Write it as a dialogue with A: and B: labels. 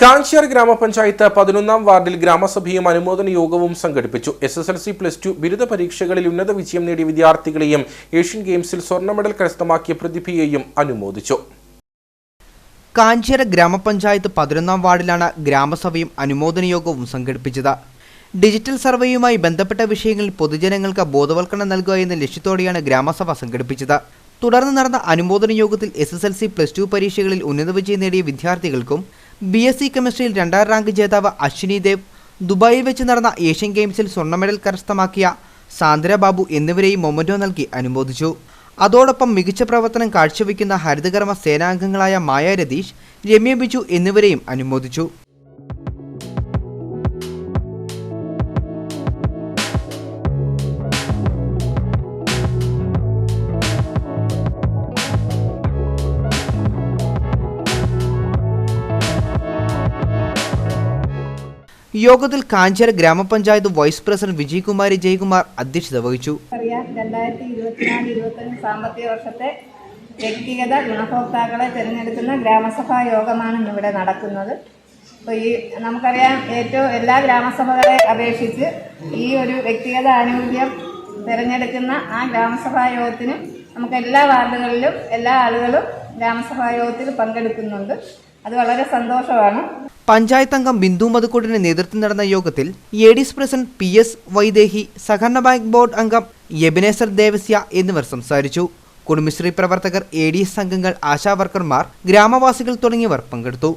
A: കാഞ്ചിയാർ ഗ്രാമപഞ്ചായത്ത് പതിനൊന്നാം വാർഡിൽ ഗ്രാമസഭയും അനുമോദന യോഗവും സംഘടിപ്പിച്ചു. S S L C plus two ബിരുദ പരീക്ഷകളിൽ ഉന്നത വിജയം നേടിയ വിദ്യാർത്ഥികളെയും ഏഷ്യൻ ഗെയിംസിൽ സ്വർണ മെഡൽ കരസ്ഥമാക്കിയ പ്രതിഭയെയും അനുമോദിച്ചു.
B: കാഞ്ചിയാർ ഗ്രാമപഞ്ചായത്ത് പതിനൊന്നാം വാർഡിലാണ് ഗ്രാമസഭയും അനുമോദന യോഗവും സംഘടിപ്പിച്ചത്. ഡിജിറ്റൽ സർവേയുമായി ബന്ധപ്പെട്ട വിഷയങ്ങളിൽ പൊതുജനങ്ങൾക്ക് ബോധവൽക്കരണം നൽകുക എന്ന ലക്ഷ്യത്തോടെയാണ് ഗ്രാമസഭ സംഘടിപ്പിച്ചത്. തുടർന്ന് നടന്ന അനുമോദന യോഗത്തിൽ S S L C plus two പരീക്ഷകളിൽ ഉന്നത വിജയം നേടിയ വിദ്യാർത്ഥികൾക്കും ബി എസ് സി കെമിസ്ട്രിയിൽ രണ്ടാം റാങ്ക് ജേതാവ് അശ്വിനി ദേവ് ദുബായിൽ വെച്ച് നടന്ന ഏഷ്യൻ ഗെയിംസിൽ സ്വർണ മെഡൽ കരസ്ഥമാക്കിയ സാന്ദ്ര ബാബു എന്നിവരെയും മൊമന്റോ നൽകി അനുമോദിച്ചു. അതോടൊപ്പം മികച്ച പ്രവർത്തനം കാഴ്ചവെക്കുന്ന ഹരിതകർമ്മ സേനാംഗങ്ങളായ മായ രതീഷ് രമ്യ ബിജു എന്നിവരെയും അനുമോദിച്ചു. യോഗത്തിൽ കാഞ്ചേര ഗ്രാമപഞ്ചായത്ത് വൈസ് പ്രസിഡന്റ് വിജയകുമാരി ജയകുമാർ അധ്യക്ഷത വഹിച്ചു.
C: സാമ്പത്തിക വർഷത്തെ വ്യക്തിഗത ഗുണഭോക്താക്കളെ തിരഞ്ഞെടുക്കുന്ന ഗ്രാമസഭാ യോഗമാണ് ഇന്നിവിടെ നടക്കുന്നത്. അപ്പോൾ ഈ നമുക്കറിയാം ഏറ്റവും എല്ലാ ഗ്രാമസഭകളെ അപേക്ഷിച്ച് ഈ ഒരു വ്യക്തിഗത ആനുകൂല്യം തിരഞ്ഞെടുക്കുന്ന ആ ഗ്രാമസഭാ യോഗത്തിന് നമുക്ക് എല്ലാ വാർഡുകളിലും എല്ലാ ആളുകളും ഗ്രാമസഭാ യോഗത്തിൽ പങ്കെടുക്കുന്നുണ്ട്. അത് വളരെ സന്തോഷമാണ്.
B: പഞ്ചായത്ത് അംഗം ബിന്ദു മധുക്കൂടിന്റെ നേതൃത്വം നടന്ന യോഗത്തിൽ A D S president P S Vaidehi സഹകരണ ബാങ്ക് ബോർഡ് അംഗം യബിനേസർ ദേവസ്യ എന്നിവർ സംസാരിച്ചു. കുടുംബശ്രീ പ്രവർത്തകർ എ ഡി എസ് അംഗങ്ങൾ ആശാവർക്കർമാർ ഗ്രാമവാസികൾ തുടങ്ങിയവർ പങ്കെടുത്തു.